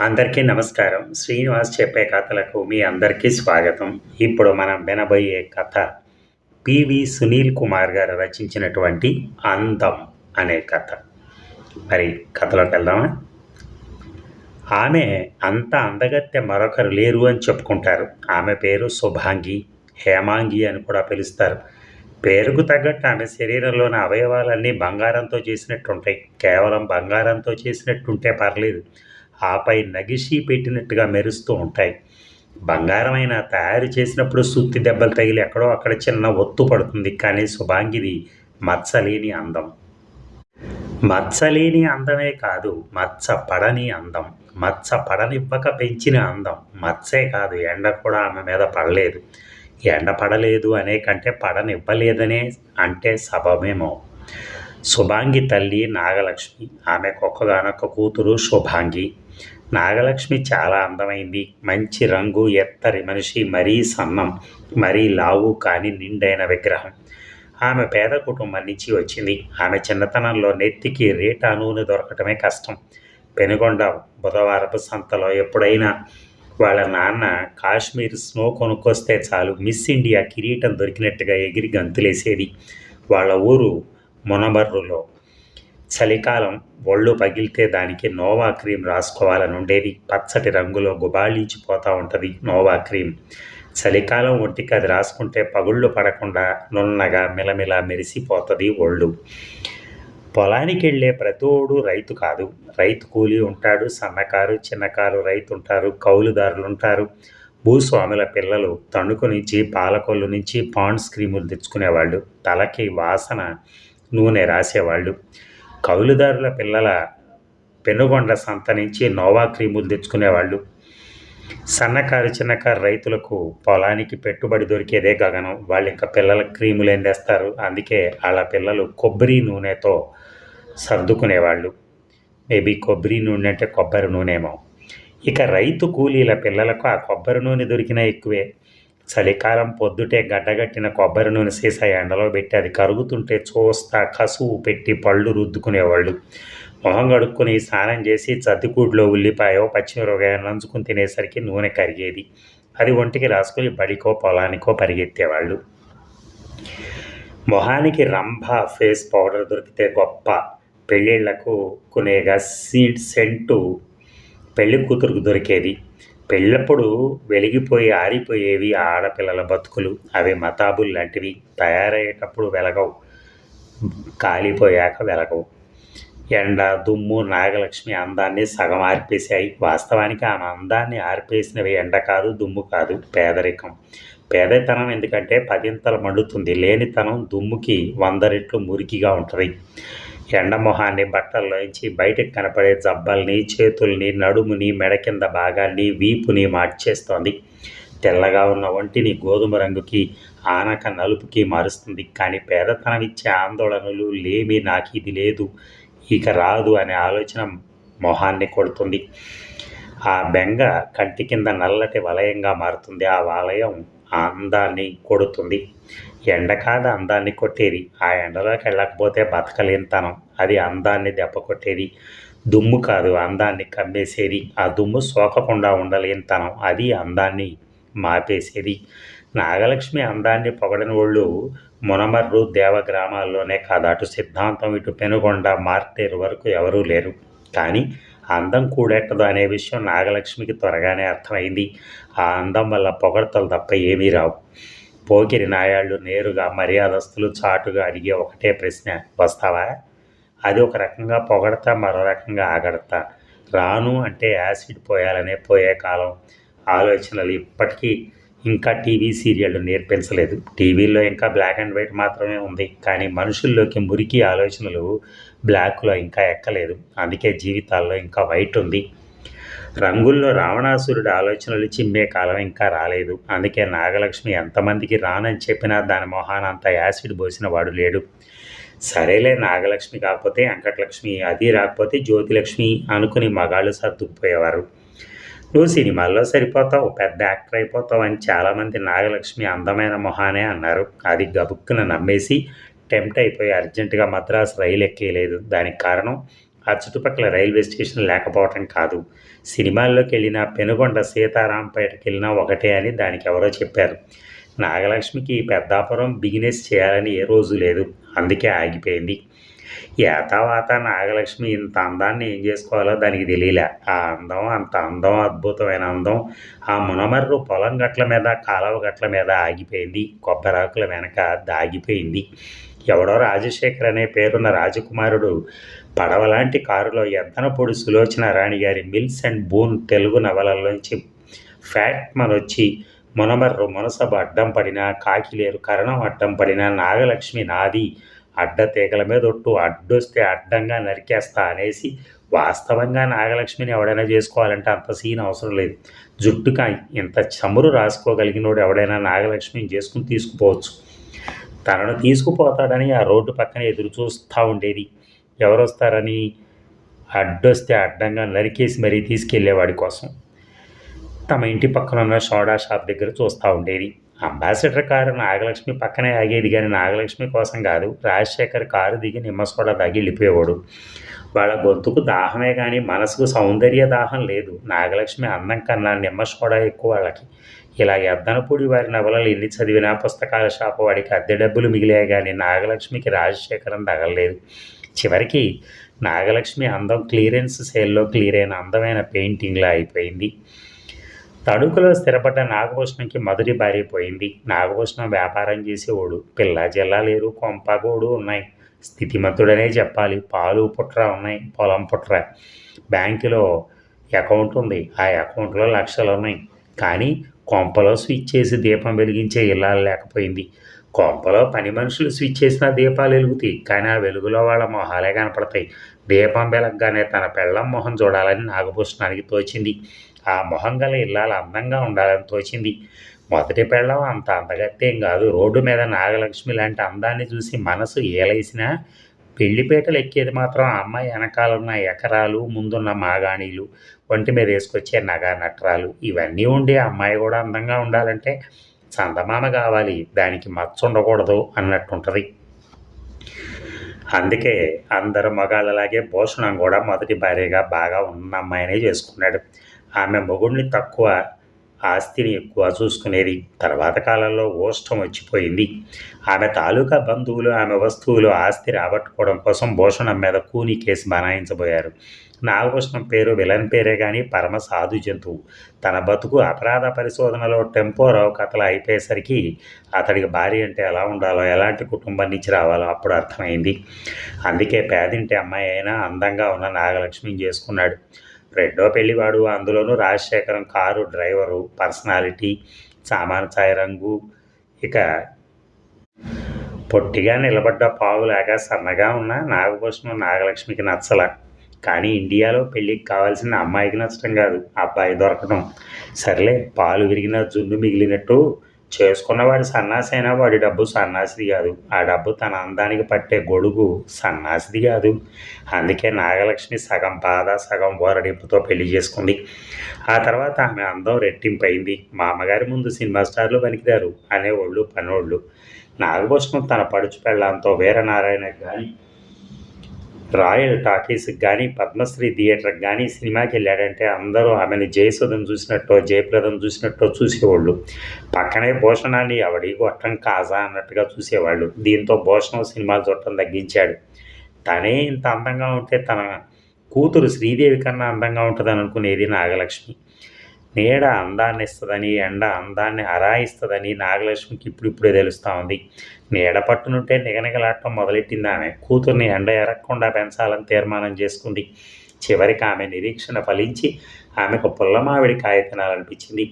అందరికీ నమస్కారం. శ్రీనివాస్ చెప్పే కథలకు మీ అందరికీ స్వాగతం. ఇప్పుడు మనం వినబోయే కథ పివి సునీల్ కుమార్ గారు రచించినటువంటి అందం అనే కథ. మరి కథలోకి వెళ్దామా? ఆమె అంత అందగత్తె మరొకరు లేరు అని చెప్పుకుంటారు. ఆమె పేరు శుభాంగి హేమాంగి అని కూడా పిలుస్తారు. పేరుకు తగ్గట్టు ఆమె శరీరంలోని అవయవాలన్నీ బంగారంతో చేసినట్టుంటాయి. కేవలం బంగారంతో చేసినట్టుంటే పర్లేదు. ఆపై నగిషి పెట్టినట్టుగా మెరుస్తూ ఉంటాయి. బంగారమైన తయారు చేసినప్పుడు సుత్తి దెబ్బలు తగిలి ఎక్కడో అక్కడ చిన్న ఒత్తు పడుతుంది. కానీ శుభాంగిది మచ్చలేని అందం. మచ్చలేని అందమే కాదు మచ్చ పడని అందం. మచ్చ పడనివ్వక పెంచిన అందం. మచ్చే కాదు ఎండ కూడా ఆమె మీద పడలేదు. ఎండ పడలేదు అనే కంటే పడనివ్వలేదనే అంటే సబమేమో శుభాంగి తల్లి నాగలక్ష్మి ఆమె కుక్కగానొక్క కూతురు శుభాంగి. నాగలక్ష్మి చాలా అందమైంది. మంచి రంగు ఎత్తరి మనిషి మరీ సన్నం మరీ లావు కాని నిండైన విగ్రహం. ఆమె పేద కుటుంబం నుంచి వచ్చింది. ఆమె చిన్నతనంలో నెత్తికి రేటా నూనె దొరకటమే కష్టం. పెనుగొండ బుధవారపు సంతలో ఎప్పుడైనా వాళ్ళ నాన్న కాశ్మీర్ స్నో కొనుక్కొస్తే చాలు మిస్ ఇండియా కిరీటం దొరికినట్టుగా ఎగిరి గంతులేసేది. వాళ్ళ ఊరు మునబర్రులో చలికాలం ఒళ్ళు పగిలితే దానికి నోవా క్రీమ్ రాసుకోవాలని ఉండేది. పచ్చటి రంగులో గుబాళించిపోతూ ఉంటుంది నోవా క్రీమ్. చలికాలం ఒంటికి అది రాసుకుంటే పగుళ్ళు పడకుండా నున్నగా మిలమిల మెరిసిపోతుంది ఒళ్ళు. పొలానికి వెళ్ళే ప్రతోడు రైతు కాదు. రైతు కూలి ఉంటాడు సన్నకారు చిన్నకారు రైతు ఉంటారు కౌలుదారులు ఉంటారు. భూస్వాముల పిల్లలు తణుకు నుంచి పాలకొల్లు నుంచి పాండ్స్ క్రీములు తెచ్చుకునేవాళ్ళు. తలకి వాసన నూనె రాసేవాళ్ళు. కౌలుదారుల పిల్లల పెనుగొండ సంత నుంచి నోవా క్రీములు తెచ్చుకునేవాళ్ళు. సన్నకారు చిన్నకారు రైతులకు పొలానికి పెట్టుబడి దొరికేదే గగనం. వాళ్ళు ఇంకా పిల్లల క్రీములు ఏం తెస్తారు? అందుకే వాళ్ళ పిల్లలు కొబ్బరి నూనెతో సర్దుకునేవాళ్ళు. మేబీ కొబ్బరి నూనె అంటే కొబ్బరి నూనెమో. ఇక రైతు కూలీల పిల్లలకు ఆ కొబ్బరి నూనె దొరికినా ఎక్కువే. చలికాలం పొద్దుటే గడ్డగట్టిన కొబ్బరి నూనె సీసా ఎండలో పెట్టి అది కరుగుతుంటే చూస్తా కసువు పెట్టి పళ్ళు రుద్దుకునేవాళ్ళు. మొహం కడుక్కుని స్నానం చేసి చద్దికూడులో ఉల్లిపాయో పచ్చిమిరపకాయ నంచుకుని తినేసరికి నూనె కరిగేది. అది ఒంటికి రాసుకొని బడికో పొలానికో పరిగెత్తేవాళ్ళు. మొహానికి రంభ ఫేస్ పౌడర్ దొరికితే గొప్ప. పెళ్ళిళ్ళకు కొనేగా సీడ్ సెంటు పెళ్ళి కూతురుకు దొరికేది. పెళ్ళప్పుడు వెలిగిపోయి ఆరిపోయేవి ఆడపిల్లల బతుకులు. అవి మతాబుల్ లాంటివి. తయారయ్యేటప్పుడు వెలగవు. కాలిపోయాక వెలగవు. ఎండ దుమ్ము నాగలక్ష్మి అందాన్ని సగం ఆర్పేశాయి. వాస్తవానికి ఆమె అందాన్ని ఆర్పేసినవి ఎండ కాదు దుమ్ము కాదు పేదరికం. పేదతనం ఎందుకంటే పదింతలు మండుతుంది. లేనితనం దుమ్ముకి వంద రెట్లు మురికిగా ఉంటుంది. ఎండ మొహాన్ని బట్టల్లోంచి బయటకు కనపడే జబ్బల్ని చేతుల్ని నడుముని మెడ కింద భాగాన్ని వీపుని మార్చేస్తోంది. తెల్లగా ఉన్న ఒంటిని గోధుమ రంగుకి ఆనక నలుపుకి మారుస్తుంది. కానీ పేదతనం ఇచ్చే ఆందోళనలు లేమి నాకు ఇది లేదు. ఇక రాదు అనే ఆలోచన మొహాన్ని కొడుతుంది. ఆ బెంగ కంటి కింద నల్లటి వలయంగా మారుతుంది. ఆ వలయం అందాన్ని కొడుతుంది. ఎండ కాదు అందాన్ని కొట్టేది. ఆ ఎండలోకి వెళ్ళకపోతే బతకలేనితనం. అది అందాన్ని దెబ్బ కొట్టేది. దుమ్ము కాదు అందాన్ని కమ్మేసేది. ఆ దుమ్ము సోకకుండా ఉండలేనితనం. అది అందాన్ని మాపేసేది. నాగలక్ష్మి అందాన్ని పొగడని వాళ్ళు మునమర్రు దేవ గ్రామాల్లోనే కాదు. అటు సిద్ధాంతం ఇటు పెనుగొండ మార్టేరు వరకు ఎవరూ లేరు. కానీ అందం కూడెట్టదు అనే విషయం నాగలక్ష్మికి త్వరగానే అర్థమైంది. ఆ అందం వల్ల పొగడతలు తప్ప ఏమీ రావు. పోకిరి నాయాళ్ళు నేరుగా మర్యాదస్తులు చాటుగా అడిగే ఒకటే ప్రశ్న వస్తావా? అది ఒక రకంగా పొగడతా మరో రకంగా ఆగడతా. రాను అంటే యాసిడ్ పోయాలనే పోయే కాలం. ఆలోచనలు ఇప్పటికీ ఇంకా టీవీ సీరియళ్ళు నేర్పించలేదు. టీవీలో ఇంకా బ్లాక్ అండ్ వైట్ మాత్రమే ఉంది. కానీ మనుషుల్లోకి మురికి ఆలోచనలు బ్లాక్లో ఇంకా ఎక్కలేదు. అందుకే జీవితాల్లో ఇంకా వైట్ ఉంది. రంగుల్లో రావణాసురుడి ఆలోచనలు చిమ్మే కాలం ఇంకా రాలేదు. అందుకే నాగలక్ష్మి ఎంతమందికి రానని చెప్పినా దాని మొహాన అంత యాసిడ్ పోసిన వాడు లేడు. సరేలే నాగలక్ష్మి కాకపోతే వెంకటలక్ష్మి అది రాకపోతే జ్యోతిలక్ష్మి అనుకుని మగాళ్ళు సర్దుకుపోయేవారు. నువ్వు సినిమాల్లో సరిపోతావు పెద్ద యాక్టర్ అయిపోతావు అని చాలామంది నాగలక్ష్మి అందమైన మొహానే అన్నారు. అది గబుక్కున నమ్మేసి టెంప్ట్ అయిపోయి అర్జెంటుగా మద్రాసు రైలు ఎక్కేయలేదు. దానికి కారణం ఆ చుట్టుపక్కల రైల్వే స్టేషన్ లేకపోవటం కాదు. సినిమాల్లోకి వెళ్ళినా పెనుగొండ సీతారాంపేటకి వెళ్ళినా ఒకటే అని దానికి ఎవరో చెప్పారు. నాగలక్ష్మికి పెద్దాపురం బిజినెస్ చేయాలని ఏ రోజు లేదు. అందుకే ఆగిపోయింది. ఏతావాత నాగలక్ష్మి ఇంత అందాన్ని ఏం చేసుకోవాలో దానికి తెలియలే. ఆ అందం అంత అందం అద్భుతమైన అందం ఆ మునమర్రు పొలం గట్ల మీద కాలువ గట్ల మీద ఆగిపోయింది. కొబ్బరాకుల వెనక దాగిపోయింది. ఎవడో రాజశేఖర్ అనే పేరున్న రాజకుమారుడు పడవలాంటి కారులో ఎద్దనపొడి సులోచన రాణి గారి మిల్స్ అండ్ బూన్ తెలుగు నవలల్లోంచి ఫ్యాట్ మనొచ్చి మునమర్రు మునసబ అడ్డం పడినా కాకిలేరు కరణం అడ్డం పడినా నాగలక్ష్మి నాది అడ్డతీగల మీద ఒట్టు అడ్డొస్తే అడ్డంగా నరికేస్తా అనేసి వాస్తవంగా నాగలక్ష్మిని ఎవడైనా చేసుకోవాలంటే అంత సీన్ అవసరం లేదు. జుట్టుగా ఇంత చమురు రాసుకోగలిగినోడు ఎవడైనా నాగలక్ష్మిని చేసుకుని తీసుకుపోవచ్చు. తనను తీసుకుపోతాడని ఆ రోడ్డు పక్కన ఎదురు చూస్తూ ఉండేది. ఎవరు వస్తారని అడ్డొస్తే అడ్డంగా నరికేసి మరీ తీసుకెళ్ళేవాడి కోసం తమ ఇంటి పక్కన ఉన్న సోడా షాప్ దగ్గర చూస్తూ ఉండేది. అంబాసిడర్ కారు నాగలక్ష్మి పక్కనే ఆగేది కానీ నాగలక్ష్మి కోసం కాదు. రాజశేఖర్ కారు దిగి నిమ్మ సోడా తాగి వెళ్ళిపోయేవాడు. వాళ్ళ గొంతుకు దాహమే కానీ మనసుకు సౌందర్య దాహం లేదు. నాగలక్ష్మి అందం కన్నా నిమ్మ సోడా ఎక్కువ వాళ్ళకి. ఇలా ఎద్దనపూడి వారి నవలలు ఎన్ని చదివినా పుస్తకాల షాపు వాడికి అద్దె డబ్బులు మిగిలే కానీ నాగలక్ష్మికి రాజశేఖరం తగలలేదు. చివరికి నాగలక్ష్మి అందం క్లియరెన్స్ సేల్లో క్లియర్ అయిన అందమైన పెయింటింగ్లా అయిపోయింది. తణుకులో స్థిరపడ్డ నాగభూషణంకి మొదటి భార్య పోయింది. నాగభూషణం వ్యాపారం చేసేవాడు పిల్ల జిల్లా లేరు కొంపగోడు ఉన్నాయి. స్థితిమంతుడనే చెప్పాలి. పాలు పుట్ర ఉన్నాయి పొలం పుట్ర. బ్యాంకులో అకౌంట్ ఉంది. ఆ అకౌంట్లో లక్షలు ఉన్నాయి కానీ కొంపలో స్విచ్ చేసి దీపం వెలిగించే ఇల్లాలు లేకపోయింది. కొంపలో పని మనుషులు స్విచ్ చేసిన దీపాలు వెలుగుతాయి. కానీ ఆ వెలుగులో వాళ్ళ మొహాలే కనపడతాయి. దీపం వెలగగానే తన పెళ్ళం మొహం చూడాలని నాగభూషణానికి తోచింది. ఆ మొహం గల ఇల్లాలు అందంగా ఉండాలని తోచింది. మొదటి పెళ్ళం అంత అందగత్తేం కాదు. రోడ్డు మీద నాగలక్ష్మి లాంటి అందాన్ని చూసి మనసు ఏలైసినా పెళ్ళిపేటలు ఎక్కేది మాత్రం ఆ అమ్మాయి వెనకాలన్న ఎకరాలు ముందున్న మాగాణీలు ఒంటి మీద వేసుకొచ్చే నగా నట్రాలు. ఇవన్నీ ఉండి ఆ అమ్మాయి కూడా అందంగా ఉండాలంటే చందమామ కావాలి దానికి మచ్చ ఉండకూడదు అన్నట్టుంటుంది. అందుకే అందరు మగాళ్ళలాగే భూషణం కూడా మొదటి భార్యగా బాగా ఉన్న అమ్మాయినే చేసుకున్నాడు. ఆమె మొగుడిని తక్కువ ఆస్తిని ఎక్కువ చూసుకునేది. తర్వాత కాలంలో ఓష్టం వచ్చిపోయింది. ఆమె తాలూకా బంధువులు ఆమె వస్తువులు ఆస్తి రాబట్టుకోవడం కోసం భూషణం మీద కూని కేసు బనాయించబోయారు. నాగభూషణం పేరు విలన్ పేరే కానీ పరమ సాధు జంతువు. తన బతుకు అపరాధ పరిశోధనలో టెంపోరావు కథలు అయిపోయేసరికి అతడికి భార్య అంటే ఎలా ఉండాలో ఎలాంటి కుటుంబం నుంచి రావాలో అప్పుడు అర్థమైంది. అందుకే పేదింటి అమ్మాయి అయినా అందంగా ఉన్న నాగలక్ష్మిని చేసుకున్నాడు. రెండో పెళ్ళివాడు అందులోనూ రాజశేఖరం కారు డ్రైవరు పర్సనాలిటీ సామాన్ ఛాయ రంగు ఇక పొట్టిగా నిలబడ్డ పావులాగా సన్నగా ఉన్న నాగభూషణం నాగలక్ష్మికి నచ్చల. కానీ ఇండియాలో పెళ్ళికి కావాల్సిన అమ్మాయికి నష్టం కాదు. అబ్బాయి దొరకడం. సర్లే పాలు విరిగిన జున్ను మిగిలినట్టు చేసుకున్నవాడి సన్నాసి అయినా వాడి డబ్బు సన్నాసిది కాదు. ఆ డబ్బు తన అందానికి పట్టే గొడుగు సన్నాసిది కాదు. అందుకే నాగలక్ష్మి సగం బాధ సగం ఓరడింపుతో పెళ్ళి చేసుకుంది. ఆ తర్వాత ఆమె అందం రెట్టింపు మా అమ్మగారి ముందు సినిమా స్టార్లు పనికిరారు. అనేవాళ్ళు పనోళ్ళు. నాగభూషణం తన పడుచు పెళ్ళంతో వీరనారాయణ కానీ రాయల్ టాకీస్కి కానీ పద్మశ్రీ థియేటర్కి కానీ సినిమాకి వెళ్ళాడంటే అందరూ ఆమెను జయసుధను చూసినట్టో జయప్రదం చూసినట్టో చూసేవాళ్ళు. పక్కనే భూషణాన్ని ఎవడి గొట్టం కాజా అన్నట్టుగా చూసేవాళ్ళు. దీంతో భూషణం సినిమాలు చూడటం తగ్గించాడు. తనే ఇంత అందంగా ఉంటే తన కూతురు శ్రీదేవి కన్నా అందంగా ఉంటుందని అనుకునేది నాగలక్ష్మి. నీడ అందాన్ని ఇస్తుందని ఎండ అందాన్ని హరాయిస్తుందని నాగలక్ష్మికి ఇప్పుడిప్పుడే తెలుస్తూ ఉంది. నీడ పట్టునుంటే నిగనిగలాడటం మొదలెట్టింది ఆమె. కూతుర్ని ఎండ ఎరగకుండా పెంచాలని తీర్మానం చేసుకుంది. చివరికి ఆమె నిరీక్షణ ఫలించి ఆమెకు పుల్లమావిడి కాయ తినాలనిపించింది.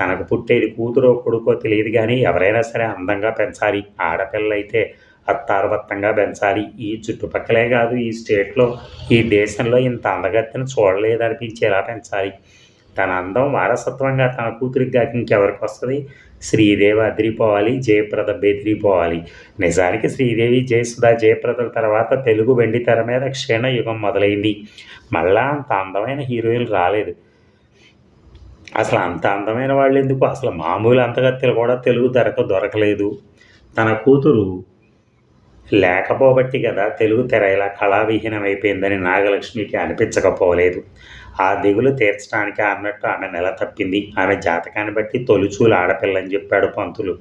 తనకు పుట్టేది కూతురో కొడుకో తెలియదు కానీ ఎవరైనా సరే అందంగా పెంచాలి. ఆడపిల్లలైతే అత్తారబత్తంగా పెంచాలి. ఈ చుట్టుపక్కలే కాదు ఈ స్టేట్లో ఈ దేశంలో ఇంత అందగత్తెను చూడలేదనిపించేలా పెంచాలి. తన అందం వారసత్వంగా తన కూతురికి కాక ఇంకెవరికి వస్తుంది? శ్రీదేవి అదిరిపోవాలి జయప్రద బెదిరిపోవాలి. నిజానికి శ్రీదేవి జయసుధ జయప్రదల తర్వాత తెలుగు వెండి తెర మీద క్షీణయుగం మొదలైంది. మళ్ళా అంత అందమైన హీరోయిన్ రాలేదు. అసలు అంత అందమైన వాళ్ళు ఎందుకు అసలు మామూలు అంతగత్తెలు కూడా తెలుగు తెరకు దొరకలేదు. తన కూతురు లేకపోబట్టి కదా తెలుగు తెర ఇలా కళావిహీనం అయిపోయిందని నాగలక్ష్మికి అనిపించకపోలేదు. ఆ దిగులు తీర్చడానికి అన్నట్టు ఆమె నెల తప్పింది. ఆమె జాతకాన్ని బట్టి తొలుచూలు ఆడపిల్లని చెప్పాడు పంతులు.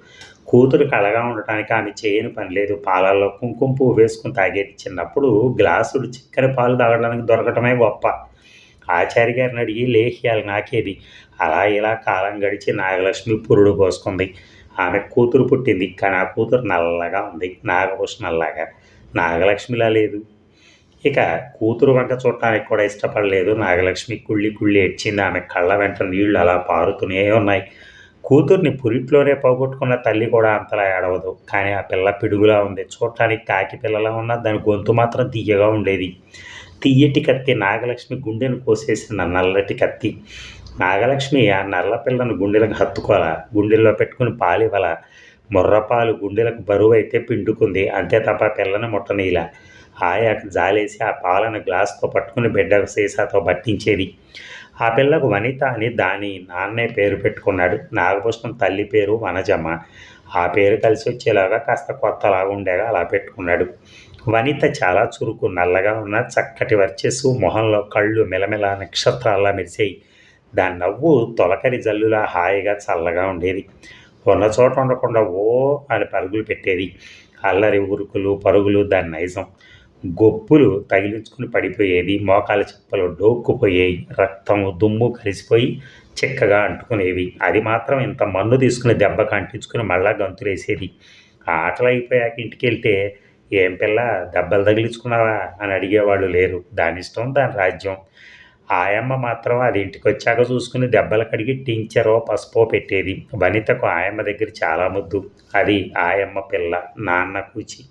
కూతురు కళగా ఉండటానికి ఆమె చేయని పని లేదు. పాలల్లో కుంకుమ పువ్వు వేసుకుని తాగేది చిన్నప్పుడు గ్లాసుడు చిక్కని పాలు తాగడానికి దొరకటమే గొప్ప. ఆచార్య గారిని అడిగి లేహ్యాలు నాకేది. అలా ఇలా కాలం గడిచి నాగలక్ష్మి పురుడు పోసుకుంది. ఆమె కూతురు పుట్టింది. కానీ ఆ కూతురు నల్లగా ఉంది. నాగభూషణల్లాగా నాగలక్ష్మిలా లేదు. ఇక కూతురు వంట చూడటానికి కూడా ఇష్టపడలేదు. నాగలక్ష్మి కుళ్ళి కుళ్ళి ఏడ్చింది. ఆమె కళ్ళ వెంట నీళ్ళు అలా పారుతూనే ఉన్నాయి. కూతుర్ని పురిట్లోనే పోగొట్టుకున్న తల్లి కూడా అంతలా ఏడవదు. కానీ ఆ పిల్ల పిడుగులా ఉంది. చూడటానికి కాకి పిల్లలా ఉన్న దాని గొంతు మాత్రం తీయగా ఉండేది. తీయటి కత్తి నాగలక్ష్మి గుండెను కోసేసిన నల్లటి కత్తి. నాగలక్ష్మి ఆ నల్ల పిల్లను గుండెలకు హత్తుకోవాల? గుండెల్లో పెట్టుకుని పాలివ్వాల? ముర్రపాలు గుండెలకు బరువు అయితే పిండుకుంది. అంతే తప్ప పిల్లని ముట్టనీలా? ఆయాకు జాలేసి ఆ పాలను గ్లాస్తో పట్టుకుని బిడ్డ సీసాతో పట్టించేది ఆ పిల్లకు వనిత అని దాని నాన్నే పేరు పెట్టుకున్నాడు. నాగభూషణం తల్లి పేరు వనజమ్మ. ఆ పేరు కలిసి వచ్చేలాగా కాస్త కొత్తలాగా ఉండేగా అలా పెట్టుకున్నాడు. వనిత చాలా చురుకు నల్లగా ఉన్న చక్కటి వర్చస్సు మొహంలో కళ్ళు మెలమెల నక్షత్రాల్లా మెరిసాయి. దాని నవ్వు తొలకరి జల్లులా హాయిగా చల్లగా ఉండేది. ఉన్న చోట ఉండకుండా ఓ అని పరుగులు పెట్టేది. అల్లరి ఉరుకులు పరుగులు దాని నైజం. గొప్పులు తగిలించుకుని పడిపోయేది మోకాల చెప్పలు డోక్కుపోయేవి రక్తం దుమ్ము కలిసిపోయి చిక్కగా అంటుకునేవి. అది మాత్రం ఇంత మన్ను తీసుకుని దెబ్బకు అంటించుకుని మళ్ళా గంతులేసేది. ఆటలు అయిపోయాక ఇంటికి వెళ్తే ఏం పిల్ల దెబ్బలు తగిలించుకున్నావా? అని అడిగేవాళ్ళు లేరు. దాని ఇష్టం దాని రాజ్యం. ఆయమ్మ మాత్రం అది ఇంటికి వచ్చాక చూసుకుని దెబ్బలు కడిగి టించరో పసుపో పెట్టేది. వనితకు ఆయమ్మ దగ్గర చాలా ముద్దు. అది ఆయమ్మ పిల్ల నాన్న కూచి.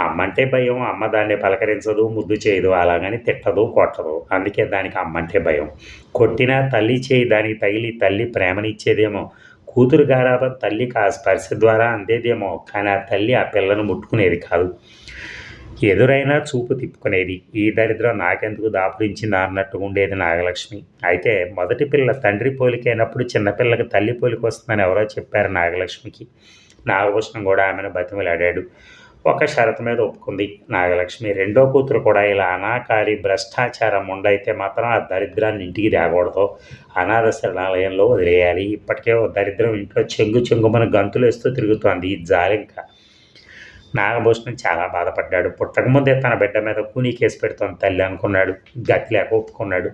అమ్మంటే భయం అమ్మ దాన్ని పలకరించదు ముద్దు చేయదు అలాగని తిట్టదు కొట్టదు. అందుకే దానికి అమ్మంటే భయం. కొట్టినా తల్లి చేయి దానికి తగిలి తల్లి ప్రేమనిచ్చేదేమో. కూతురు గారాబం తల్లికి ఆ స్పర్శ ద్వారా అందేదేమో కానీ ఆ తల్లి ఆ పిల్లను ముట్టుకునేది కాదు. ఎదురైనా చూపు తిప్పుకునేది. ఈ దరిద్రం నాకెందుకు దాపురించింది అన్నట్టుగా ఉండేది నాగలక్ష్మి. అయితే మొదటి పిల్ల తండ్రి పోలికైనప్పుడు చిన్నపిల్లకి తల్లి పోలికి వస్తుందని ఎవరో చెప్పారు నాగలక్ష్మికి. నాగభూషణం కూడా ఆమెను బతిమలాడాడు. ఒక షరతు మీద ఒప్పుకుంది. నాగలక్ష్మి రెండో కూతురు కూడా ఇలా అనాకారి భ్రష్టాచారం ఉండైతే మాత్రం ఆ దరిద్రాన్ని ఇంటికి తేకూడదు. అనాథ శరణాలయంలో వదిలేయాలి. ఇప్పటికే ఓ దరిద్రం ఇంట్లో చెంగు చెంగుమని గంతులు వేస్తూ తిరుగుతోంది ఈ జాలింక. నాగభూషణం చాలా బాధపడ్డాడు. పుట్టకముందే తన బిడ్డ మీద కూనీ కేసు పెడుతోంది తల్లి అనుకున్నాడు. గతి లేక ఒప్పుకున్నాడు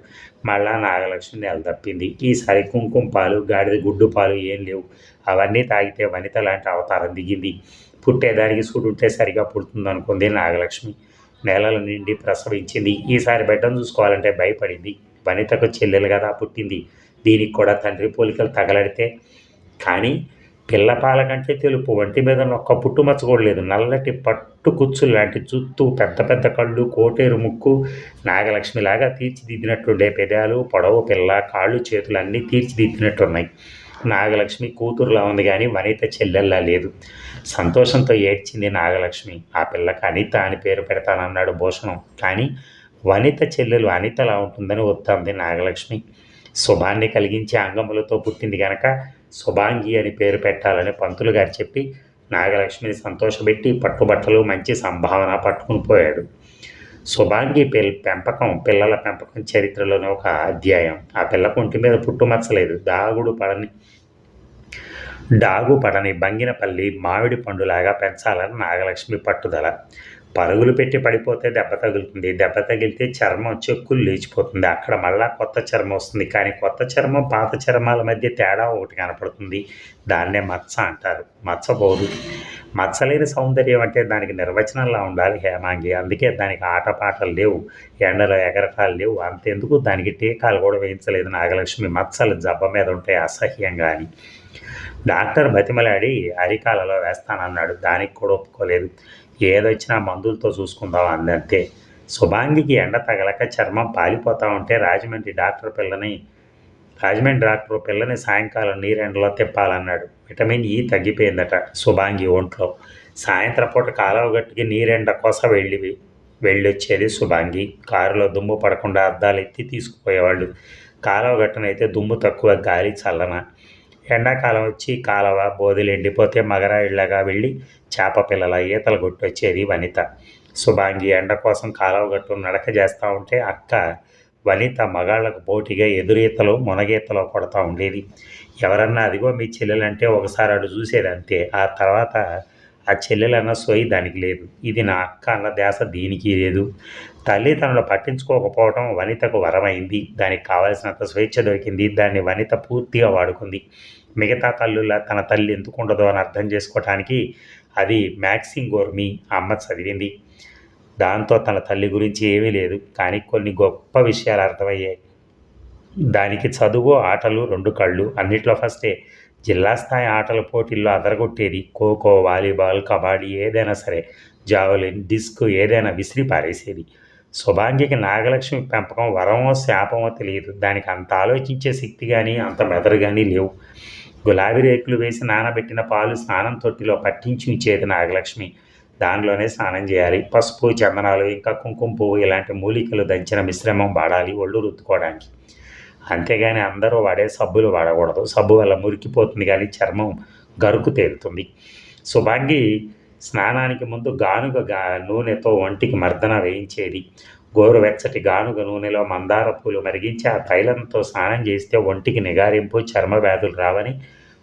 మళ్ళా నాగలక్ష్మి నెల తప్పింది. ఈసారి కుంకుమ పాలు గాడిద గుడ్డు పాలు ఏం లేవు. అవన్నీ తాగితే వనిత లాంటి అవతారం దిగింది. పుట్టేదానికి సూడుంటే సరిగా పుడుతుంది అనుకుంది నాగలక్ష్మి. నెలల నిండి ప్రసవించింది. ఈసారి బిడ్డను చూసుకోవాలంటే భయపడింది. వనితకు చెల్లెలు కదా పుట్టింది. దీనికి కూడా తండ్రి పోలికలు తగలడితే కానీ పిల్లపాల కంటే తెలుపు వంటి మీద ఒక్క పుట్టుమచ్చ కూడా లేదు. నల్లటి పట్టు కుచ్చు లాంటి చుట్టూ పెద్ద పెద్ద కళ్ళు కోటేరు ముక్కు నాగలక్ష్మిలాగా తీర్చిదిద్దినట్టుండే పెదాలు పొడవు పిల్ల కాళ్ళు చేతులు అన్నీ తీర్చిదిద్దినట్టున్నాయి. నాగలక్ష్మి కూతురులా ఉంది కానీ వనిత చెల్లెల్లా లేదు. సంతోషంతో ఏడ్చింది నాగలక్ష్మి. ఆ పిల్లకి అనిత అని పేరు పెడతానన్నాడు భూషణం. కానీ వనిత చెల్లెలు అనితలా ఉంటుందని వస్తుంది నాగలక్ష్మి. శుభాన్ని కలిగించే అంగములతో పుట్టింది కనుక శుభాంగి అని పేరు పెట్టాలని పంతులు గారు చెప్పి నాగలక్ష్మిని సంతోషపెట్టి పట్టుబట్టలు మంచి సంభావన పట్టుకుని పోయాడు. శుభాంగి పిల్ పెంపకం పిల్లల పెంపకం చరిత్రలోనే ఒక అధ్యాయం. ఆ పిల్ల ఒంటి మీద పుట్టుమచ్చలేదు. దాగుడు పడని డాగు పడని బంగినపల్లి మామిడి పండులాగా పెంచాలని నాగలక్ష్మి పట్టుదల. పరుగులు పెట్టి పడిపోతే దెబ్బ తగులుతుంది. దెబ్బ తగిలితే చర్మం చెక్కులు లేచిపోతుంది. అక్కడ మళ్ళా కొత్త చర్మం వస్తుంది. కానీ కొత్త చర్మం పాత చర్మాల మధ్య తేడా ఒకటి కనపడుతుంది. దాన్నే మచ్చ అంటారు. మచ్చ పోదు మచ్చలేని సౌందర్యం అంటే దానికి నిర్వచనంలా ఉండాలి హేమాంగి. అందుకే దానికి ఆటపాటలు లేవు. ఎండలో ఎగరటాలు లేవు. అంతెందుకు? దానికి టీకాలు కూడా వేయించలేదు నాగలక్ష్మి. మచ్చలు జబ్బ మీద ఉంటాయి అసహ్యంగా అని. డాక్టర్ బతిమలాడి అరికాలలో వేస్తానన్నాడు. దానికి కూడా ఒప్పుకోలేదు. ఏదొచ్చినా మందులతో చూసుకుందాం అందంతే. శుభాంగికి ఎండ తగలక చర్మం పాలిపోతూ ఉంటే రాజమండ్రి డాక్టర్ పిల్లని రాజమండ్రి డాక్టర్ పిల్లని సాయంకాలం నీరెండలో తిప్పాలన్నాడు. విటమిన్ ఈ తగ్గిపోయిందట శుభాంగి ఒంట్లో. సాయంత్రం పూట కాలువ గట్టుకి నీరెండ కొస వెళ్ళి వెళ్ళొచ్చేది శుభాంగి. కారులో దుమ్ము పడకుండా అద్దాలు ఎత్తి తీసుకుపోయేవాళ్ళు. కాలువ గట్టునైతే దుమ్ము తక్కువ గాలి చల్లన. ఎండాకాలం వచ్చి కాలవ బోధులు ఎండిపోతే మగరాయిళ్ళగా వెళ్ళి చేప పిల్లల ఈతలు కొట్టొచ్చేది వనిత. సుభాంగి ఎండ కోసం కాలువ గట్టు నడక చేస్తూ ఉంటే అక్క వనిత మగాళ్ళకు పోటీగా ఎదురీతలు మునగీతలో కొడతా ఉండేది. ఎవరన్నా అదిగో మీ చెల్లెలంటే ఒకసారి అటు చూసేది అంతే. ఆ తర్వాత ఆ చెల్లెలన్న సోయి దానికి లేదు. ఇది నా అక్క అన్న ధ్యాస దీనికి లేదు. తల్లిదండ్రులు పట్టించుకోకపోవడం వనితకు వరమైంది. దానికి కావలసినంత స్వేచ్ఛ దొరికింది. దాన్ని వనిత పూర్తిగా వాడుకుంది. మిగతా తల్లుల తన తల్లి ఎందుకు ఉండదో అని అర్థం చేసుకోవటానికి అది మ్యాక్సింగ్ గోర్మి అమ్మ చదివింది. దాంతో తన తల్లి గురించి ఏమీ లేదు. కానీ కొన్ని గొప్ప విషయాలు అర్థమయ్యాయి. దానికి చదువు ఆటలు రెండు కళ్ళు. అన్నిట్లో ఫస్టే జిల్లా స్థాయి ఆటల పోటీల్లో అదరగొట్టేది. ఖోఖో వాలీబాల్ కబడ్డీ ఏదైనా సరే జావలిన్ డిస్క్ ఏదైనా విసిరి పారేసేది శుభాంగికి నాగలక్ష్మి పెంపకం వరమో శాపమో తెలియదు. దానికి అంత ఆలోచించే శక్తి కానీ అంత మెదడు కానీ లేవు. గులాబీ రేకులు వేసి నానబెట్టిన పాలు స్నానం తొట్టిలో పట్టించి ఉంచేది నాగలక్ష్మి. దానిలోనే స్నానం చేయాలి. పసుపు చందనాలు ఇంకా కుంకుమ పువ్వు ఇలాంటి మూలికలు దంచిన మిశ్రమం వాడాలి ఒళ్ళు రుద్దుకోవడానికి. అంతేగాని అందరూ వాడే సబ్బులు వాడకూడదు. సబ్బు వల్ల మురికిపోతుంది కానీ చర్మం గరుకు తేలుతుంది. శుభాంగి స్నానానికి ముందు గానుగ గా నూనెతో ఒంటికి మర్దన వేయించేది. గోరువెచ్చటి గానుగ నూనెలో మందార పూలు మరిగించి ఆ తైలంతో స్నానం చేస్తే ఒంటికి నిగారింపు చర్మ వ్యాధులు రావని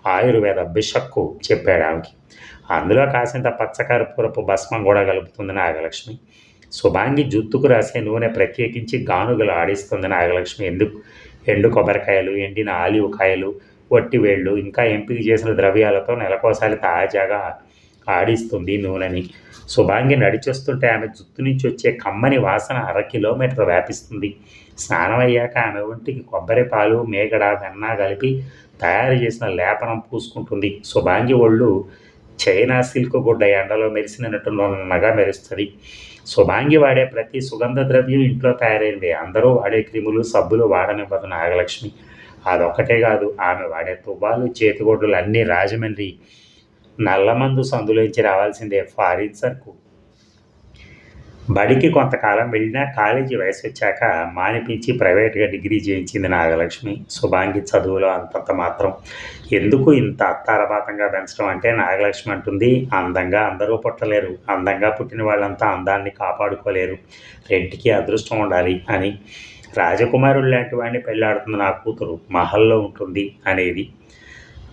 ఆయుర్వేద బిషక్కు చెప్పాడు ఆమెకి. అందులో కాసింత పచ్చకర్పూరపు భస్మం కూడా కలుపుతుంది నాగలక్ష్మి. శుభాంగి జుత్తుకు రాసే నూనె ప్రత్యేకించి గానుగలు ఆడిస్తుంది నాగలక్ష్మి. ఎందుకు? ఎండు కొబ్బరికాయలు ఎండిన ఆలివ్ కాయలు వట్టివేళ్ళు ఇంకా ఎంపిక చేసిన ద్రవ్యాలతో నెలకోసారి తాజాగా ఆడిస్తుంది నూనెని. శుభాంగి నడిచొస్తుంటే ఆమె జుత్తు నుంచి వచ్చే కమ్మని వాసన అర కిలోమీటర్ వ్యాపిస్తుంది. స్నానం అయ్యాక ఆమె ఒంటికి కొబ్బరి పాలు మేగడ వెన్న కలిపి తయారు చేసిన లేపనం పూసుకుంటుంది. శుభాంగి ఒళ్ళు చైనా సిల్క్ గుడ్డ ఎండలో మెరిసినట్టు నగా మెరుస్తుంది. శుభాంగి వాడే ప్రతి సుగంధ ద్రవ్యం ఇంట్లో తయారైనవి అందరూ వాడే క్రిములు సబ్బులు వాడనివ్వదు నాగలక్ష్మి. అదొక్కటే కాదు ఆమె వాడే తువ్వాలు చేతిగొడ్డలు అన్నీ రాజమండ్రి నల్లమందు సందులోంచి రావాల్సిందే ఫారిన్ సర్కు. బడికి కొంతకాలం వెళ్ళినా కాలేజీ వయసు వచ్చాక మానిపించి ప్రైవేట్గా డిగ్రీ చేయించింది నాగలక్ష్మి. శుభాంగి చదువులో అంతంత మాత్రం. ఎందుకు ఇంత అత్తారపాతంగా పెంచడం అంటే నాగలక్ష్మి అంటుంది అందంగా అందరూ పుట్టలేరు. అందంగా పుట్టిన వాళ్ళంతా అందాన్ని కాపాడుకోలేరు. రెంటికి అదృష్టం ఉండాలి అని. రాజకుమారుడు లాంటి వాడిని పెళ్ళాడుతుంది నా కూతురు. మహల్లో ఉంటుంది అనేది.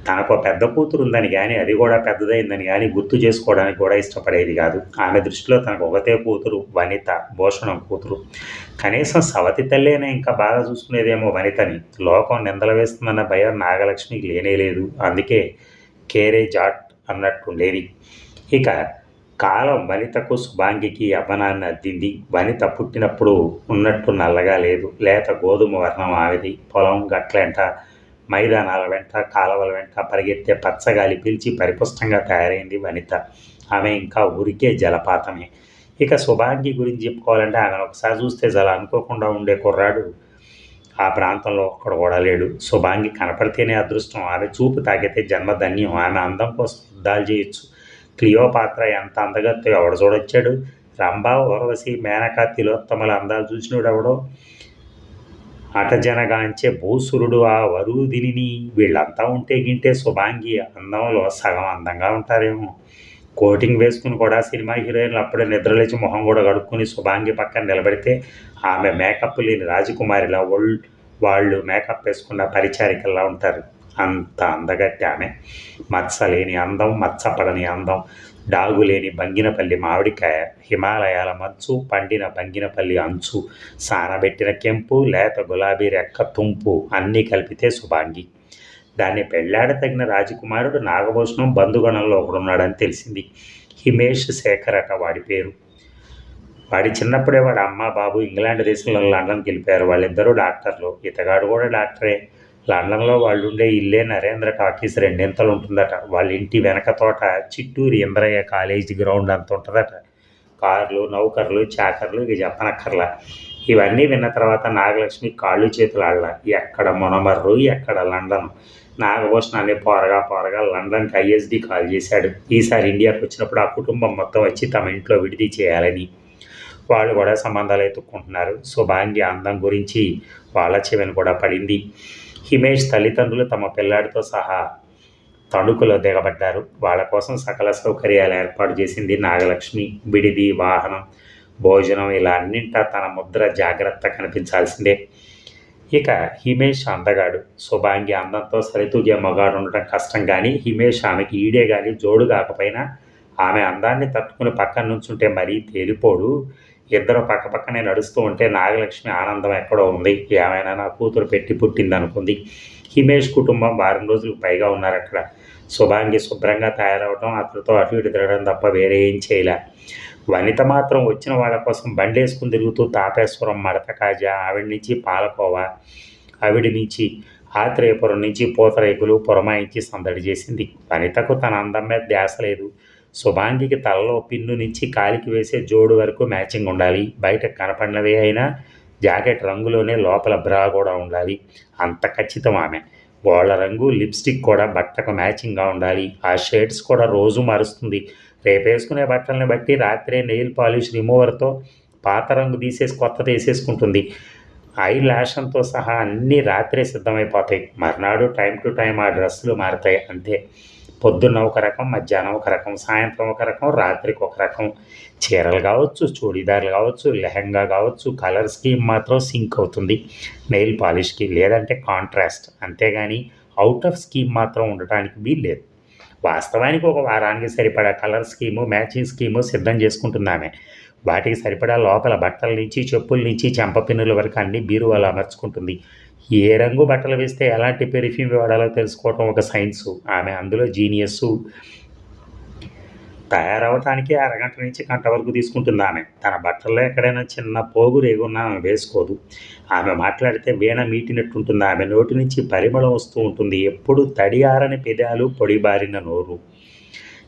తనకు పెద్ద కూతురు ఉందని కానీ అది కూడా పెద్దదైందని కానీ గుర్తు చేసుకోవడానికి కూడా ఇష్టపడేది కాదు. ఆమె దృష్టిలో తనకు ఒకతే కూతురు వనిత భూషణం కూతురు. కనీసం సవతి తల్లేనే ఇంకా బాగా చూసుకునేదేమో వనితని. లోకం నిందలు వేస్తుందన్న భయం నాగలక్ష్మికి లేనే లేదు. అందుకే కేరే జాట్ అన్నట్టుండేది. ఇక కాలం వనితకు శుభాంగికి అవ్వనాన్ని అద్దింది. వనిత పుట్టినప్పుడు ఉన్నట్టు నల్లగా లేదు. లేత గోధుమ వర్ణం ఆవిది పొలం గట్లంట మైదానాల వెంట కాలవల వెంట పరిగెత్తే పచ్చగాలి పీల్చి పరిపుష్టంగా తయారైంది వనిత. ఆమె ఇంకా ఊరికే జలపాతమే. ఇక శుభాంగి గురించి చెప్పుకోవాలంటే ఆమెను ఒకసారి చూస్తే చాలా అనుకోకుండా ఉండే కుర్రాడు ఆ ప్రాంతంలో ఒక్కడు కూడా లేడు. శుభాంగి కనపడితేనే అదృష్టం. ఆమె చూపు తాకితే జన్మధన్యం ఆమె అందం కోసం యుద్ధాలు చేయొచ్చు. క్లియోపాత్ర ఎంత అందగత్తో ఎవడు చూడొచ్చాడు? రంభా ఊర్వశి మేనక తిలోత్తముల అందాలు చూసినోడు ఎవడో అటజనగాంచే భూసురుడు ఆ వరుదిని వీళ్ళంతా ఉంటే గింటే శుభాంగి అందంలో సగం అందంగా ఉంటారేమో. కోటింగ్ వేసుకుని కూడా సినిమా హీరోయిన్లు అప్పుడే నిద్రలేచి మొహం కూడా కడుక్కొని శుభాంగి పక్కన నిలబడితే ఆమె మేకప్ లేని రాజకుమారిలా ఒళ్ళు వాళ్ళు మేకప్ వేసుకున్న పరిచారికల్లా ఉంటారు. అంత అందగట్టి ఆమె. మచ్చ లేని అందం మచ్చపడని అందం. డాగులేని బంగినపల్లి మామిడికాయ హిమాలయాల మంచు పండిన బంగినపల్లి అంచు సానబెట్టిన కెంపు లేత గులాబీ రెక్క తుంపు అన్నీ కలిపితే శుభాంగి. దాన్ని పెళ్ళాడతగిన రాజకుమారుడు నాగభూషణం బంధుగణంలో ఒకడున్నాడని తెలిసింది. హిమేష్ శేఖర్ అట వాడి పేరు. వాడి చిన్నప్పుడే వాడు అమ్మ బాబు ఇంగ్లాండ్ దేశంలో లండన్కి వెళ్ళిపోయారు వాళ్ళిద్దరూ డాక్టర్లు. ఇతగాడు కూడా డాక్టరే. లండన్లో వాళ్ళు ఉండే ఇల్లే నరేంద్ర టాకీస్ రెండింతలు ఉంటుందట వాళ్ళ ఇంటి వెనక తోట చిట్టూరు ఇంద్రయ్య కాలేజీ గ్రౌండ్ అంత ఉంటుందట కార్లు నౌకర్లు చాకర్లు ఇక చెప్పనక్కర్లా. ఇవన్నీ విన్న తర్వాత నాగలక్ష్మి కాళ్ళు చేతులు ఆడల ఎక్కడ మొనమర్రు ఎక్కడ లండన్? నాగభూషణ అనే పోరగా పోరగా లండన్కి ఐఎస్డి కాల్ చేశాడు. ఈసారి ఇండియాకి వచ్చినప్పుడు ఆ కుటుంబం మొత్తం వచ్చి తమ ఇంట్లో విడిది చేయాలని. వాళ్ళు కూడా సంబంధాలు ఎత్తుక్కుంటున్నారు. శుభాంగి అందం గురించి వాళ్ళ చెవిని కూడా పడింది. హిమేష్ తల్లిదండ్రులు తమ పిల్లాడితో సహా తణుకులో దిగబడ్డారు. వాళ్ళ కోసం సకల సౌకర్యాలు ఏర్పాటు చేసింది నాగలక్ష్మి. బిడిది వాహనం భోజనం ఇలా అన్నింటా తన ముద్ర జాగ్రత్త కనిపించాల్సిందే. ఇక హిమేష్ అందగాడు. శుభాంగి అందంతో సరితూగే మగాడు ఉండటం కష్టం కానీ హిమేష్ ఆమెకి ఈడే కానీ జోడు కాకపోయినా ఆమె అందాన్ని తట్టుకుని పక్కన నుంచుంటే మరీ తేలిపోడు. ఇద్దరు పక్క పక్కనే నడుస్తూ ఉంటే నాగలక్ష్మి ఆనందం ఎక్కడో ఉంది. ఏమైనా నా కూతురు పెట్టి పుట్టింది అనుకుంది హిమేష్ కుటుంబం వారం రోజులకు పైగా ఉన్నారు అక్కడ శుభాంగి శుభ్రంగా తయారవడం అతనితో అటు ఇటు తిరగడం తప్ప వేరే ఏం చేయలే. వనిత మాత్రం వచ్చిన వాళ్ళ కోసం బండేసుకుని తిరుగుతూ తాపేశ్వరం మడత కాజా ఆవిడ నుంచి పాలకోవా ఆవిడ నుంచి ఆత్రేయపురం నుంచి పూతరేకులు పురమాయించి సందడి చేసింది. వనితకు తన అందం మీద ధ్యాస లేదు. శుభాంగికి తలలో పిన్ను నుంచి కాలికి వేసే జోడు వరకు మ్యాచింగ్ ఉండాలి. బయట కనపడినవే అయినా జాకెట్ రంగులోనే లోపల బ్రా కూడా ఉండాలి. అంత ఖచ్చితం ఆమె. గోళ్ళ రంగు లిప్స్టిక్ కూడా బట్టకు మ్యాచింగ్గా ఉండాలి. ఆ షేడ్స్ కూడా రోజు మారుస్తుంది. రేపేసుకునే బట్టల్ని బట్టి రాత్రే నెయిల్ పాలిష్ రిమూవర్తో పాత రంగు తీసేసి కొత్తది వేసేసుకుంటుంది. ఐ లాషన్తో సహా అన్నీ రాత్రే సిద్ధమైపోతాయి. మర్నాడు టైం టు టైం ఆ డ్రెస్సులు మారుతాయి. అంతే. పొద్దున్న ఒక రకం మధ్యాహ్నం ఒక రకం సాయంత్రం ఒక రకం రాత్రికి ఒక రకం. చీరలు కావచ్చు చూడీదార్లు కావచ్చు లెహంగా కావచ్చు కలర్ స్కీమ్ మాత్రం సింక్ అవుతుంది. నెయిల్ పాలిష్కి లేదంటే కాంట్రాస్ట్. అంతేగాని అవుట్ ఆఫ్ స్కీమ్ మాత్రం ఉండటానికి వీల్లేదు. వాస్తవానికి ఒక వారానికి సరిపడా కలర్ స్కీము మ్యాచింగ్ స్కీము సిద్ధం చేసుకుంటున్నామే. వాటికి సరిపడా లోపల బట్టల నుంచి చెప్పుల నుంచి చెంప పిన్నుల వరకు అన్ని బీరువాలు అమర్చుకుంటుంది. ఏ రంగు బట్టలు వేస్తే ఎలాంటి పెరిఫ్యూమ్ వాడాలో తెలుసుకోవటం ఒక సైన్సు ఆమె అందులో జీనియస్సు తయారవటానికి అరగంట నుంచి గంట వరకు తీసుకుంటుంది ఆమె. తన బట్టల్లో ఎక్కడైనా చిన్న పోగు రేగున్నా ఆమె వేసుకోదు. ఆమె మాట్లాడితే వీణ మీటినట్టుంటుంది. ఆమె నోటి నుంచి పరిమళం వస్తూ ఉంటుంది. ఎప్పుడు తడియారని పెదాలు పొడిబారిన నోరు.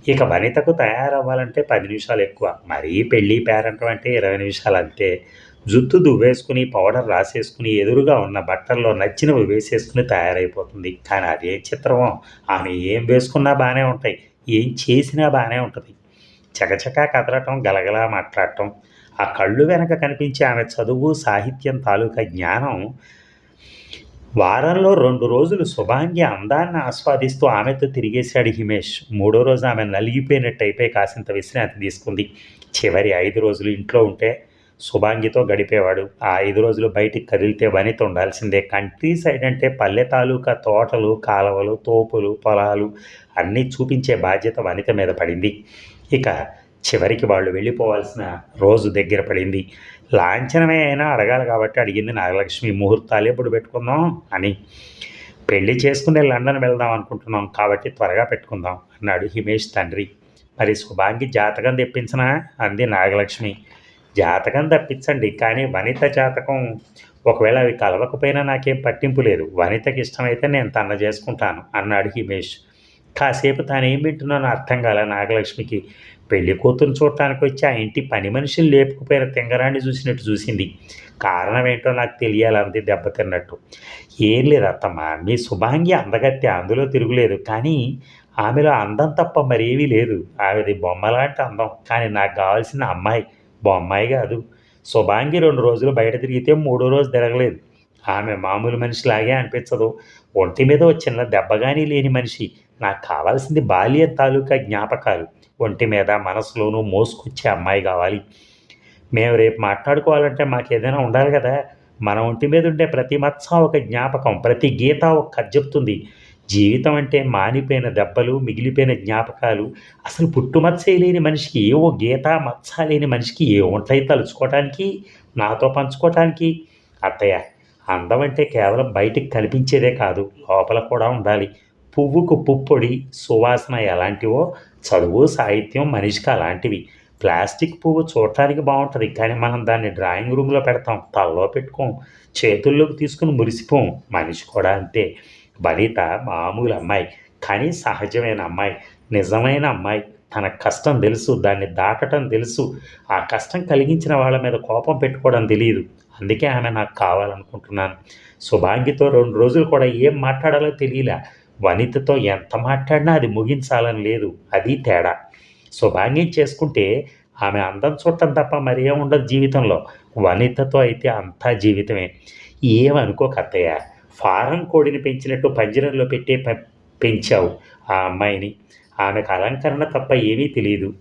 ఇక వనితకు తయారవ్వాలంటే పది నిమిషాలు ఎక్కువ. మరీ పెళ్ళి పేరంటం అంటే ఇరవై నిమిషాలు అంతే. జుత్తు దువ్వేసుకుని పౌడర్ రాసేసుకుని ఎదురుగా ఉన్న బట్టల్లో నచ్చినవి వేసేసుకుని తయారైపోతుంది. కానీ అదే చిత్రమో. ఆమె ఏం వేసుకున్నా బాగానే ఉంటాయి. ఏం చేసినా బాగానే ఉంటుంది. చకచకా కదలటం గలగలా మాట్లాడటం ఆ కళ్ళు వెనక కనిపించే ఆమె చదువు సాహిత్యం తాలూకా జ్ఞానం వారంలో రెండు రోజులు శుభాంగి అందాన్ని ఆస్వాదిస్తూ ఆమెతో తిరిగేశాడు హిమేష్. మూడో రోజు ఆమె నలిగిపోయినట్టు అయిపోయి కాసింత విశ్రాంతి తీసుకుంది. చివరి ఐదు రోజులు ఇంట్లో ఉంటే శుభాంగితో గడిపేవాడు. ఆ ఐదు రోజులు బయటికి కదిలితే వనిత ఉండాల్సిందే. కంట్రీ సైడ్ అంటే పల్లె తాలూకా తోటలు కాలువలు తోపులు పొలాలు అన్నీ చూపించే బాధ్యత వనిత మీద పడింది. ఇక చివరికి వాళ్ళు వెళ్ళిపోవాల్సిన రోజు దగ్గర పడింది. లాంఛనమే అయినా అడగాలి కాబట్టి అడిగింది నాగలక్ష్మి. ముహూర్తాలు ఎప్పుడు పెట్టుకుందాం అని. పెళ్ళి చేసుకునే లండన్ వెళ్దాం అనుకుంటున్నాం కాబట్టి త్వరగా పెట్టుకుందాం అన్నాడు హిమేష్ తండ్రి. మరి శుభాంగి జాతకం తెప్పించనా? అంది నాగలక్ష్మి. జాతకం తప్పించండి. కానీ వనిత జాతకం ఒకవేళ అవి కలవకపోయినా నాకేం పట్టింపు లేదు. వనితకి ఇష్టమైతే నేను తన చేసుకుంటాను అన్నాడు హిమేష్. కాసేపు తానేం వింటున్నానో అర్థం కాల నాగలక్ష్మికి. పెళ్ళి కూతురు చూడటానికి వచ్చి ఆ ఇంటి పని మనుషులు లేపుకుపోయిన తింగరాన్ని చూసినట్టు చూసింది. కారణం ఏంటో నాకు తెలియాలంది దెబ్బతిన్నట్టు ఏం లేదు అత్తమ్మ మీ శుభాంగి అందగత్తే అందులో తిరుగులేదు. కానీ ఆమెలో అందం తప్ప మరేమీ లేదు. ఆమెది బొమ్మలాంటి అందం. కానీ నాకు కావాల్సిన అమ్మాయి బొమ్మాయి కాదు. శుభాంగి రెండు రోజులు బయట తిరిగితే మూడో రోజు తిరగలేదు. ఆమె మామూలు మనిషిలాగే అనిపించదు. ఒంటి మీద ఒక చిన్న దెబ్బగానీ లేని మనిషి. నాకు కావాల్సింది బాల్య తాలూకా జ్ఞాపకాలు. ఒంటి మీద మనసులోనూ మోసుకొచ్చే అమ్మాయి కావాలి. మేము రేపు మాట్లాడుకోవాలంటే మాకు ఏదైనా ఉండాలి కదా? మన ఒంటి మీద ఉండే ప్రతి మత్స ఒక జ్ఞాపకం ప్రతి గీత ఒక చెప్తుంది. జీవితం అంటే మానిపోయిన దెబ్బలు మిగిలిపోయిన జ్ఞాపకాలు. అసలు పుట్టుమచ్చ లేని మనిషికి ఏవో గీత మచ్చ లేని మనిషికి ఏ ఉంటాయి తలుచుకోవటానికి నాతో పంచుకోవటానికి అత్తయ్య అందం అంటే కేవలం బయటికి కనిపించేదే కాదు లోపల కూడా ఉండాలి. పువ్వుకు పుప్పొడి సువాసన ఎలాంటివో చదువు సాహిత్యం మనిషికి అలాంటివి. ప్లాస్టిక్ పువ్వు చూడటానికి బాగుంటుంది కానీ మనం దాన్ని డ్రాయింగ్ రూమ్లో పెడతాం తలలో పెట్టుకోం చేతుల్లోకి తీసుకుని మురిసిపోం మనిషి కూడా అంతే. వనిత మామూలు అమ్మాయి కానీ సహజమైన అమ్మాయి నిజమైన అమ్మాయి. తన కష్టం తెలుసు దాన్ని దాటడం తెలుసు. ఆ కష్టం కలిగించిన వాళ్ళ మీద కోపం పెట్టుకోవడం తెలియదు అందుకే ఆమె నాకు కావాలనుకుంటున్నాను. శుభాంగితో రెండు రోజులు కూడా ఏం మాట్లాడాలో తెలియలే వనితతో ఎంత మాట్లాడినా అది ముగించాలని లేదు. అది తేడా. శుభాంగి చేసుకుంటే ఆమె అందం చూడటం తప్ప మరేం ఉండదు జీవితంలో. వనితతో అయితే అంతా జీవితమే. ఏమనుకోక ఫారం కోడిని పెంచినట్టు పంజరంలో పెట్టే పెంచావు ఆ అమ్మాయిని. ఆమెకు అలంకరణ తప్ప ఏమీ తెలియదు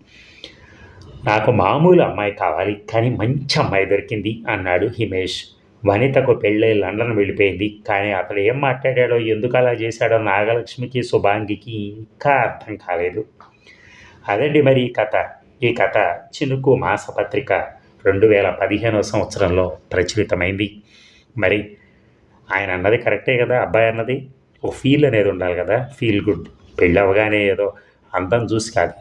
నాకు మామూలు అమ్మాయి కావాలి కానీ మంచి అమ్మాయి దొరికింది అన్నాడు హిమేష్. వనితకు పెళ్ళై లండన్ వెళ్ళిపోయింది కానీ అతడు ఏం మాట్లాడాడో ఎందుకు అలా చేశాడో నాగలక్ష్మికి శుభాంగికి ఇంకా అర్థం కాలేదు. అదండి మరి ఈ కథ. ఈ కథ చినుకు మాసపత్రిక రెండు వేల పదిహేనవ సంవత్సరంలో ప్రచురితమైంది. మరి ఆయన అన్నది కరెక్టే కదా అబ్బాయి అన్నది ఓ ఫీల్ అనేది ఉండాలి కదా ఫీల్ గుడ్. పెళ్ళి అవగానే ఏదో అందం చూసి కాదు.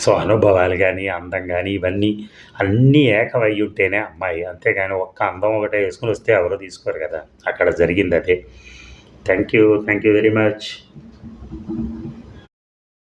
సో అనుభవాలు కానీ అందం కానీ ఇవన్నీ అన్నీ ఏకమై ఉంటేనే అమ్మాయి. అంతేగాని ఒక్క అందం ఒకటే వేసుకుని వస్తే ఎవరు తీసుకోరు కదా. అక్కడ జరిగింది అదే. Thank you thank you very much